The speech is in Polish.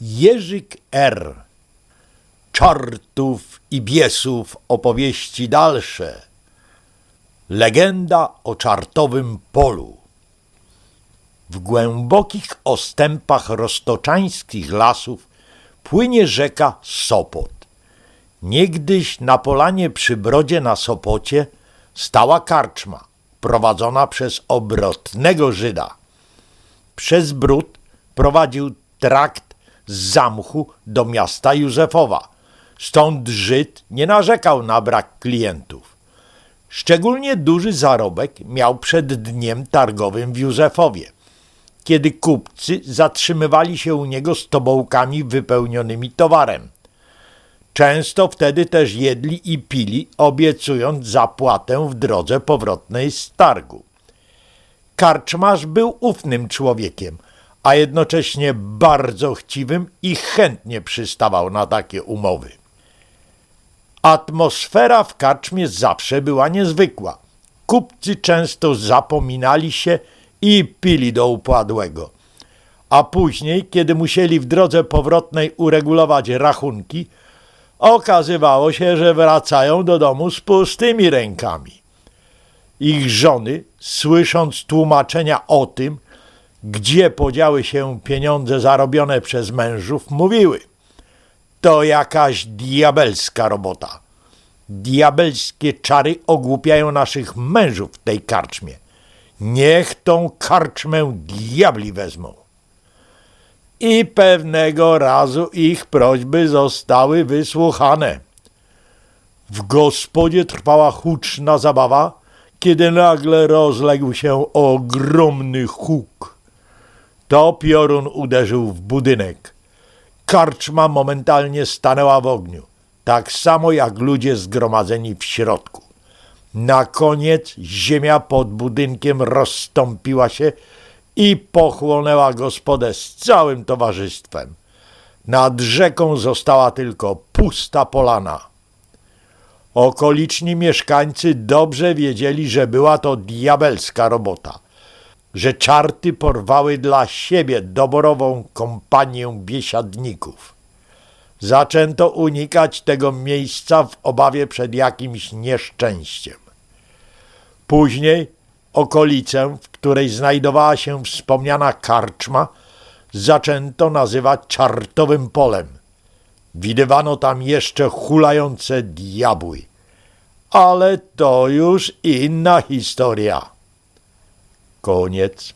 Jerzyk R. Czartów i biesów opowieści dalsze. Legenda o czartowym polu. W głębokich ostępach roztoczańskich lasów płynie rzeka Sopot. Niegdyś na polanie przy brodzie na Sopocie stała karczma prowadzona przez obrotnego Żyda. Przez bród prowadził trakt z zamchu do miasta Józefowa. Stąd Żyd nie narzekał na brak klientów. Szczególnie duży zarobek miał przed dniem targowym w Józefowie, kiedy kupcy zatrzymywali się u niego z tobołkami wypełnionymi towarem. Często wtedy też jedli i pili, obiecując zapłatę w drodze powrotnej z targu. Karczmarz był ufnym człowiekiem, a jednocześnie bardzo chciwym i chętnie przystawał na takie umowy. Atmosfera w karczmie zawsze była niezwykła. Kupcy często zapominali się i pili do upadłego. A później, kiedy musieli w drodze powrotnej uregulować rachunki, okazywało się, że wracają do domu z pustymi rękami. Ich żony, słysząc tłumaczenia o tym, gdzie podziały się pieniądze zarobione przez mężów, mówiły: To jakaś diabelska robota. Diabelskie czary ogłupiają naszych mężów w tej karczmie. Niech tą karczmę diabli wezmą. I pewnego razu ich prośby zostały wysłuchane. W gospodzie trwała huczna zabawa, kiedy nagle rozległ się ogromny huk. To piorun uderzył w budynek. Karczma momentalnie stanęła w ogniu, tak samo jak ludzie zgromadzeni w środku. Na koniec ziemia pod budynkiem rozstąpiła się i pochłonęła gospodę z całym towarzystwem. Nad rzeką została tylko pusta polana. Okoliczni mieszkańcy dobrze wiedzieli, że była to diabelska robota, że czarty porwały dla siebie doborową kompanię biesiadników. Zaczęto unikać tego miejsca w obawie przed jakimś nieszczęściem. Później okolicę, w której znajdowała się wspomniana karczma, zaczęto nazywać czartowym polem. Widywano tam jeszcze hulające diabły. Ale to już inna historia. Koniec.